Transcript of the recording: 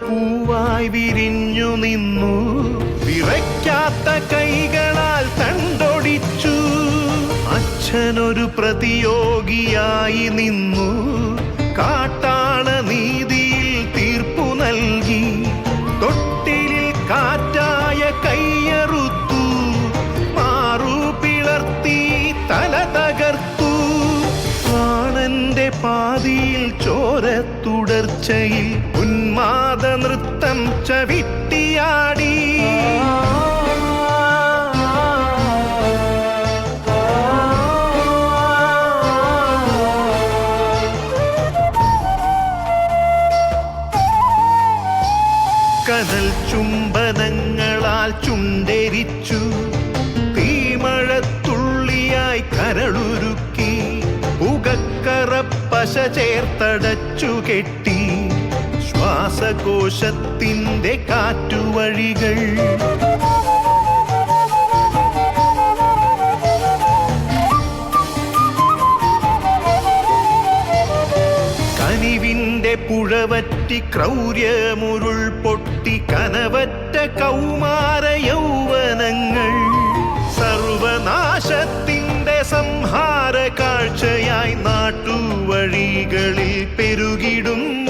പൂവായി വിരിഞ്ഞു നിന്നു. വിറയ്ക്കാത്ത കൈകളാൽ തണ്ടൊടിച്ചു. അച്ഛനൊരു പ്രതിയോഗിയായി നിന്നു. കാട്ടാള നീതിയിൽ തീർപ്പു നൽകി. തൊട്ടിലിൽ കാറ്റായ കയ്യറുത്തു. മാറു പിളർത്തി തല തകർത്തു. ആണന്റെ പാതിയിൽ ചോര തുടർച്ചയിൽ ഉന്മാദ നൃത്തം ചവിട്ടിയാടി. കടൽ ചുംബനങ്ങളാൽ ചുണ്ടരിച്ചു. തീമഴത്തുള്ളിയായി കരളുരുക്കി. പുകക്കറപ്പശ ചേർത്തടച്ചു കെട്ടി. ശ്വാസകോശത്തിന്റെ കാറ്റുവഴികൾ. കനിവിന്റെ പുഴവറ്റി ക്രൗര്യമുരുൾ പൊട്ടി കനവറ്റ കൗമാര യൗവനങ്ങൾ. സർവനാശത്തിന്റെ സംഹാര കാഴ്ചയായി നാട്ടുവഴികളിൽ പെരുകിടുന്നു